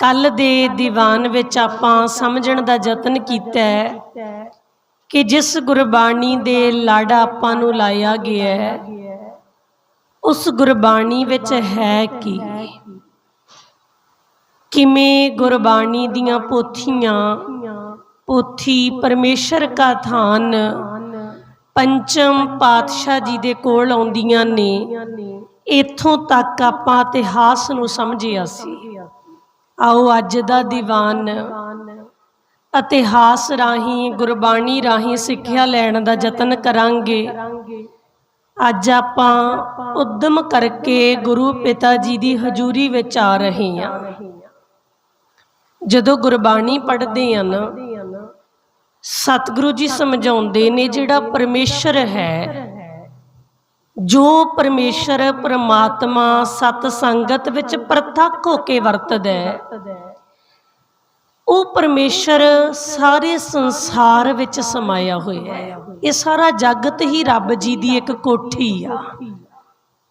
ਕੱਲ ਦੇ ਦੀਵਾਨ ਵਿੱਚ ਆਪਾਂ ਸਮਝਣ ਦਾ ਯਤਨ ਕੀਤਾ ਹੈ ਕਿ ਜਿਸ ਗੁਰਬਾਣੀ ਦੇ ਲੜ ਆਪਾਂ ਨੂੰ ਲਾਇਆ ਗਿਆ ਹੈ, ਉਸ ਗੁਰਬਾਣੀ ਵਿੱਚ ਹੈ ਕੀ? ਕਿਵੇਂ ਗੁਰਬਾਣੀ ਦੀਆਂ ਪੋਥੀਆਂ, ਪੋਥੀ ਪਰਮੇਸ਼ਰ ਕਾ ਥਾਨ, ਪੰਚਮ ਪਾਤਸ਼ਾਹ ਜੀ ਦੇ ਕੋਲ ਆਉਂਦੀਆਂ ਨੇ, ਇਥੋਂ ਤੱਕ ਆਪਾਂ ਇਤਿਹਾਸ ਨੂੰ ਸਮਝਿਆ ਸੀ। ਆਓ ਅੱਜ ਦਾ ਦੀਵਾਨ ਇਤਿਹਾਸ ਰਾਹੀਂ, ਗੁਰਬਾਣੀ ਰਾਹੀਂ ਸਿੱਖਿਆ ਲੈਣ ਦਾ ਯਤਨ ਕਰਾਂਗੇ। ਅੱਜ ਆਪਾਂ ਉਦਮ ਕਰਕੇ ਗੁਰੂ ਪਿਤਾ ਜੀ ਦੀ ਹਜ਼ੂਰੀ ਵਿੱਚ ਆ ਰਹੇ ਹਾਂ। ਜਦੋਂ ਗੁਰਬਾਣੀ ਪੜ੍ਹਦੇ ਆ ਨਾ ਸਤਿਗੁਰੂ ਜੀ ਸਮਝਾਉਂਦੇ ਨੇ ਜਿਹੜਾ ਪਰਮੇਸ਼ਰ ਹੈ ਜੋ ਪਰਮੇਸ਼ਰ ਪ੍ਰਮਾਤਮਾ ਸਤ ਸੰਗਤ ਵਿੱਚ ਪ੍ਰਤੱਖ ਹੋ ਕੇ ਵਰਤਦਾ ਹੈ, ਉਹ ਪਰਮੇਸ਼ਰ ਸਾਰੇ ਸੰਸਾਰ ਵਿੱਚ ਸਮਾਇਆ ਹੋਇਆ ਹੈ। ਇਹ ਸਾਰਾ ਜਗਤ ਹੀ ਰੱਬ ਜੀ ਦੀ ਇੱਕ ਕੋਠੀ ਆ।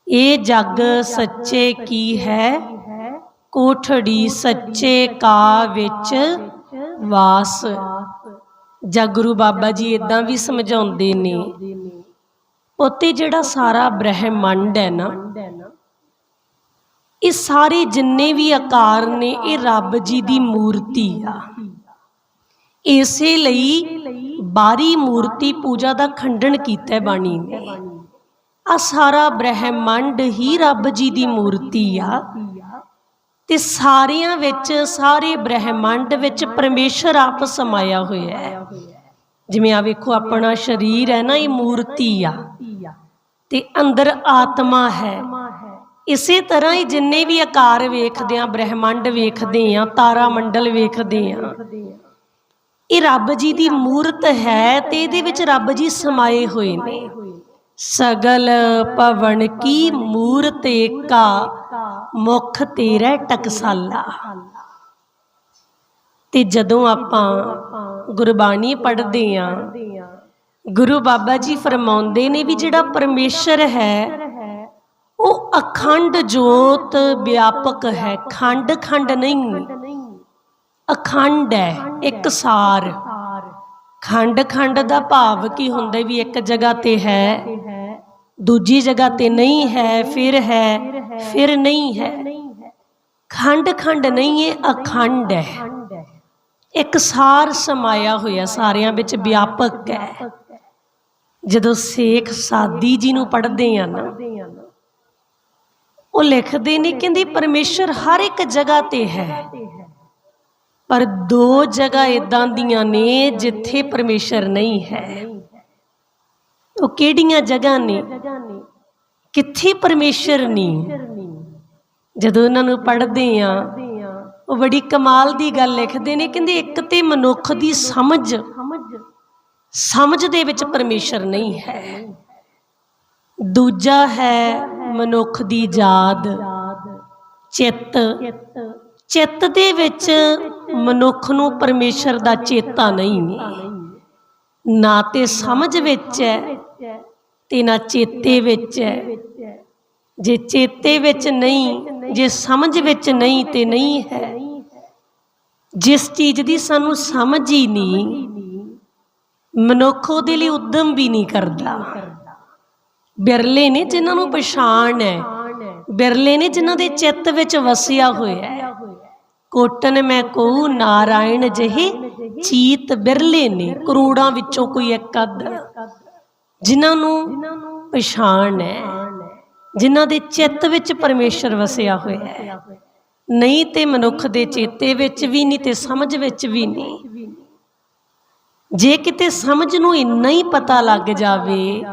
ਇਹ ਜਗ ਸੱਚੇ ਕੀ ਹੈ? ਕੋਠੜੀ ਸੱਚੇ ਕਾ ਵਿੱਚ ਵਾਸ। ਜਾਂ ਬਾਬਾ ਜੀ ਇਦਾਂ ਵੀ ਸਮਝਾਉਂਦੇ ਨੇ ਉਤੇ ਜਿਹੜਾ ਸਾਰਾ ਬ੍ਰਹਿਮੰਡ ਹੈ ਨਾ, ਇਹ ਸਾਰੇ ਜਿੰਨੇ ਵੀ ਆਕਾਰ ਨੇ, ਇਹ ਰੱਬ ਜੀ ਦੀ ਮੂਰਤੀ ਆ। ਇਸੇ ਲਈ ਬਾਰੀ ਮੂਰਤੀ ਪੂਜਾ ਦਾ ਖੰਡਨ ਕੀਤਾ ਬਾਣੀ ਨੇ। ਆ ਸਾਰਾ ਬ੍ਰਹਿਮੰਡ ਹੀ ਰੱਬ ਜੀ ਦੀ ਮੂਰਤੀ ਆ। ਤੇ ਸਾਰਿਆਂ ਵਿੱਚ, ਸਾਰੇ ਬ੍ਰਹਿਮੰਡ ਵਿੱਚ ਪਰਮੇਸ਼ਰ ਆਪ ਸਮਾਇਆ ਹੋਇਆ ਹੈ। ਜਿਵੇਂ ਆ ਵੇਖੋ, ਆਪਣਾ ਸਰੀਰ ਹੈ ਨਾ, ਇਹ ਮੂਰਤੀ ਆ। ਤੇ ਅੰਦਰ ਆਤਮਾ ਹੈ। ਇਸੇ ਤਰ੍ਹਾਂ ਹੀ ਜਿੰਨੇ ਵੀ ਆਕਾਰ ਵੇਖਦੇ ਆ, ਬ੍ਰਹਿਮੰਡ ਵੇਖਦੇ ਆ ਤਾਰਾ ਮੰਡਲ ਵੇਖਦੇ ਆ, ਇਹ ਰੱਬ ਜੀ ਦੀ ਮੂਰਤ ਹੈ ਤੇ ਇਹਦੇ ਵਿੱਚ ਰੱਬ ਜੀ ਸਮਾਏ ਹੋਏ ਨੇ। ਸਗਲ ਪਵਨ ਕੀ ਮੂਰਤ ਏਕਾ ਮੁਖ ਤੇਰਾ ਟਕਸਾਲਾ। ਤੇ ਜਦੋਂ ਆਪਾਂ ਗੁਰਬਾਣੀ ਪੜ੍ਹਦੇ ਆ ਗੁਰੂ ਬਾਬਾ ਜੀ ਫਰਮਾਉਂਦੇ ਨੇ ਵੀ ਜਿਹੜਾ ਪਰਮੇਸ਼ਰ ਹੈ, ਉਹ ਅਖੰਡ ਜੋਤ ਵਿਆਪਕ ਹੈ, ਖੰਡ ਖੰਡ ਨਹੀਂ। ਅਖੰਡ ਹੈ, ਇੱਕ ਸਾਰ। ਖੰਡ ਖੰਡ ਦਾ ਭਾਵ ਕੀ ਹੁੰਦਾ ਵੀ ਇੱਕ ਜਗ੍ਹਾ ਤੇ ਹੈ, ਦੂਜੀ ਜਗ੍ਹਾ ਤੇ ਨਹੀਂ ਹੈ, ਫਿਰ ਹੈ, ਫਿਰ ਨਹੀਂ ਹੈ। ਖੰਡ ਖੰਡ ਨਹੀਂ ਹੈ ਅਖੰਡ ਹੈ। ਇੱਕ ਸਾਰ ਸਮਾਇਆ ਹੋਇਆ ਸਾਰਿਆਂ ਵਿੱਚ ਵਿਆਪਕ ਹੈ। ਜਦੋਂ ਸੇਖ ਸਾਦੀ ਜੀ ਨੂੰ ਪੜ੍ਹਦੇ ਆ ਨਾ, ਉਹ ਲਿਖਦੇ ਨੇ ਕਹਿੰਦੇ ਪਰਮੇਸ਼ਰ ਹਰ ਇੱਕ ਜਗ੍ਹਾ ਤੇ ਹੈ। ਪਰ ਦੋ ਜਗ੍ਹਾ ਇਦਾਂ ਦੀਆਂ ਨੇ ਜਿੱਥੇ ਪਰਮੇਸ਼ਰ ਨਹੀਂ ਹੈ। ਉਹ ਕਿਹੜੀਆਂ ਜਗ੍ਹਾ ਨੇ? ਕਿੱਥੇ ਪਰਮੇਸ਼ਰ ਨਹੀਂ? ਜਦੋਂ ਇਹਨਾਂ ਨੂੰ ਪੜ੍ਹਦੇ ਆ ਉਹ ਬੜੀ ਕਮਾਲ ਦੀ ਗੱਲ ਲਿਖਦੇ ਨੇ, ਕਹਿੰਦੇ ਇੱਕ ਤੇ ਮਨੁੱਖ ਦੀ ਸਮਝ ਸਮਝ ਦੇ ਵਿੱਚ ਪਰਮੇਸ਼ਰ ਨਹੀਂ ਹੈ। ਦੂਜਾ ਹੈ ਮਨੁੱਖ ਦੀ ਯਾਦ, ਚਿੱਤ। ਚਿੱਤ ਦੇ ਵਿੱਚ ਮਨੁੱਖ ਨੂੰ ਪਰਮੇਸ਼ਰ ਦਾ ਚੇਤਾ ਨਹੀਂ ਹੈ। ਨਾ ਤੇ ਸਮਝ ਵਿੱਚ ਹੈ ਤੇ ਨਾ ਚੇਤੇ ਵਿੱਚ ਹੈ। ਜੇ ਚੇਤੇ ਵਿੱਚ ਨਹੀਂ ਜੇ ਸਮਝ ਵਿੱਚ ਨਹੀਂ ਤੇ ਨਹੀਂ ਹੈ। ਜਿਸ ਚੀਜ਼ ਦੀ ਸਾਨੂੰ ਸਮਝ ਹੀ ਨਹੀਂ, ਮਨੁੱਖ ਉਹਦੇ ਲਈ ਉਦਮ ਵੀ ਨਹੀਂ ਕਰਦਾ। ਬਿਰਲੇ ਨੇ ਜਿਨ੍ਹਾਂ ਨੂੰ ਪਛਾਣ ਹੈ, ਬਿਰਲੇ ਨੇ ਜਿਨ੍ਹਾਂ ਦੇ ਚਿੱਤ ਵਿੱਚ ਵਸਿਆ ਹੋਇਆ ਹੈ। ਕੋਟਨ ਮੈਂ ਕਹੂ, ਨਾਰਾਇਣ ਜਿਹੇ ਚੀਤ ਬਿਰਲੇ ਨੇ, ਕਰੋੜਾਂ ਵਿੱਚੋਂ ਕੋਈ ਇੱਕ ਅੱਧ, ਜਿਨ੍ਹਾਂ ਨੂੰ ਪਛਾਣ ਹੈ। ਜਿਨ੍ਹਾਂ ਦੇ ਚਿੱਤ ਵਿੱਚ ਪਰਮੇਸ਼ਰ ਵਸਿਆ ਹੋਇਆ ਹੈ। ਨਹੀਂ ਤੇ ਮਨੁੱਖ ਦੇ ਚੇਤੇ ਵਿੱਚ ਵੀ ਨਹੀਂ ਤੇ ਸਮਝ ਵਿੱਚ ਵੀ ਨਹੀਂ। ਜੇ ਕਿਤੇ ਸਮਝ ਨੂੰ ਇੰਨਾ ਹੀ ਪਤਾ ਲੱਗ ਜਾਵੇ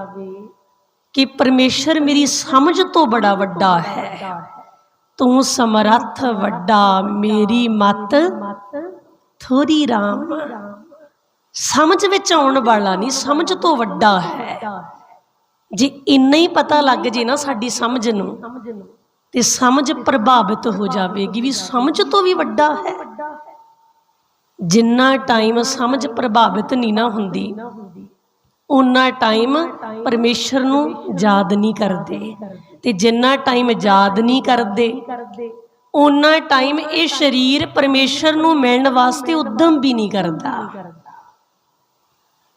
ਕਿ ਪਰਮੇਸ਼ਰ ਮੇਰੀ ਸਮਝ ਤੋਂ ਬੜਾ ਵੱਡਾ ਹੈ, ਤੂੰ ਸਮਰੱਥ, ਵੱਡਾ, ਮੇਰੀ ਮਤ ਥੋੜੀ ਰਾਮ। ਸਮਝ ਵਿੱਚ ਆਉਣ ਵਾਲਾ ਨਹੀਂ, ਸਮਝ ਤੋਂ ਵੱਡਾ ਹੈ। ਜੇ ਇੰਨਾ ਹੀ ਪਤਾ ਲੱਗ ਜੇ ਨਾ ਸਾਡੀ ਸਮਝ ਨੂੰ, ਤੇ ਸਮਝ ਪ੍ਰਭਾਵਿਤ ਹੋ ਜਾਵੇਗੀ ਵੀ ਸਮਝ ਤੋਂ ਵੀ ਵੱਡਾ ਹੈ। ਜਿੰਨਾ ਟਾਈਮ ਸਮਝ ਪ੍ਰਭਾਵਿਤ ਨਹੀਂ ਨਾ ਹੁੰਦੀ ਉਨਾ ਟਾਈਮ ਪਰਮੇਸ਼ਰ ਨੂੰ ਯਾਦ ਨਹੀਂ ਕਰਦੇ। ਤੇ ਜਿੰਨਾ ਟਾਈਮ ਯਾਦ ਨਹੀਂ ਕਰਦੇ ਉਹਨਾਂ ਟਾਈਮ ਇਹ ਸਰੀਰ ਪਰਮੇਸ਼ਰ ਨੂੰ ਮਿਲਣ ਵਾਸਤੇ ਉਦਮ ਵੀ ਨਹੀਂ ਕਰਦਾ।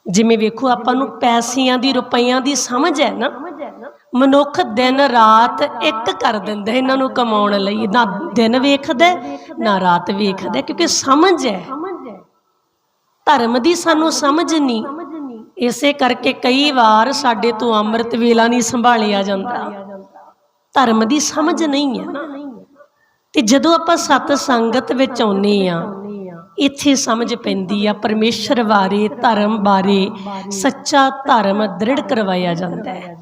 ਜਿਵੇਂ ਵੇਖੋ, ਆਪਾਂ ਨੂੰ ਪੈਸਿਆਂ ਦੀ, ਰੁਪਈਆਂ ਦੀ ਸਮਝ ਹੈ ਨਾ। ਮਨੁੱਖ ਦਿਨ ਰਾਤ ਇੱਕ ਕਰ ਦਿੰਦਾ ਇਹਨਾਂ ਨੂੰ ਕਮਾਉਣ ਲਈ। ਨਾ ਦਿਨ ਵੇਖਦਾ ਨਾ ਰਾਤ ਵੇਖਦਾ ਕਿਉਂਕਿ ਸਮਝ ਹੈ। ਧਰਮ ਦੀ ਸਾਨੂੰ ਸਮਝ ਨਹੀਂ। ਇਸੇ ਕਰਕੇ ਕਈ ਵਾਰ ਸਾਡੇ ਤੋਂ ਅੰਮ੍ਰਿਤ ਵੇਲਾ ਨਹੀਂ ਸੰਭਾਲਿਆ ਜਾਂਦਾ। ਧਰਮ ਦੀ ਸਮਝ ਨਹੀਂ ਹੈ ਨਾ। ਤੇ ਜਦੋਂ ਆਪਾਂ ਸਤ ਸੰਗਤ ਵਿੱਚ ਆਉਨੇ ਆ ਇੱਥੇ ਸਮਝ ਪੈਂਦੀ ਆ, ਪਰਮੇਸ਼ਰ ਬਾਰੇ, ਧਰਮ ਬਾਰੇ, ਸੱਚਾ ਧਰਮ ਦ੍ਰਿੜ ਕਰਵਾਇਆ ਜਾਂਦਾ ਹੈ।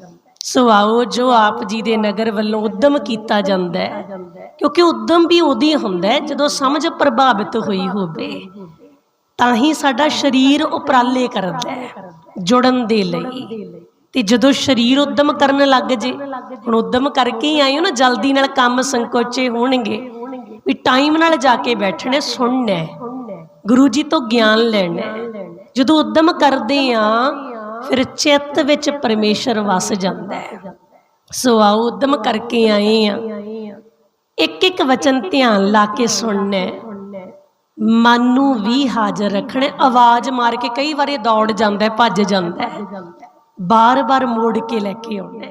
ਸੋ ਆਓ, ਜੋ ਆਪ ਜੀ ਦੇ ਨਗਰ ਵੱਲੋਂ ਉਦਮ ਕੀਤਾ ਜਾਂਦਾ ਹੈ, ਕਿਉਂਕਿ ਉਦਮ ਵੀ ਉਦੋਂ ਹੁੰਦਾ ਹੈ, ਜਦੋਂ ਸਮਝ ਪ੍ਰਭਾਵਿਤ ਹੋਈ ਹੋਵੇ, ਤਾਂ ਹੀ ਸਾਡਾ ਸਰੀਰ ਉਪਰਾਲੇ ਕਰਦਾ ਹੈ, ਜੁੜਨ ਦੇ ਲਈ। ਤੇ ਜਦੋਂ ਸਰੀਰ ਉਦਮ ਕਰਨ ਲੱਗ ਜੇ, ਹੁਣ ਉਦਮ ਕਰਕੇ ਹੀ ਆਏ ਹੋ ਨਾ, ਜਲਦੀ ਨਾਲ ਕੰਮ ਸੰਕੋਚੇ ਹੋਣਗੇ, ਵੀ ਟਾਈਮ ਨਾਲ ਜਾ ਕੇ ਬੈਠਣੇ, ਸੁਣਨਾ ਗੁਰੂ ਜੀ ਤੋਂ ਗਿਆਨ ਲੈਣਾ ਜਦੋਂ ਉਦਮ ਕਰਦੇ ਆ ਫਿਰ ਚਿੱਤ ਵਿੱਚ ਪਰਮੇਸ਼ਰ ਵਸ ਜਾਂਦਾ ਹੈ। ਸੋ ਆਓ ਉਦਮ ਕਰਕੇ ਆਏ ਆ ਇੱਕ ਇੱਕ ਵਚਨ ਧਿਆਨ ਲਾ ਕੇ ਸੁਣਨਾ ਮਨ ਨੂੰ ਵੀ ਹਾਜ਼ਰ ਰੱਖਣਾ। ਆਵਾਜ਼ ਮਾਰ ਕੇ ਕਈ ਵਾਰੀ ਦੌੜ ਜਾਂਦਾ ਭੱਜ ਜਾਂਦਾ ਬਾਰ-ਬਾਰ ਮੋੜ ਕੇ ਲੈ ਕੇ ਆਉਣਾ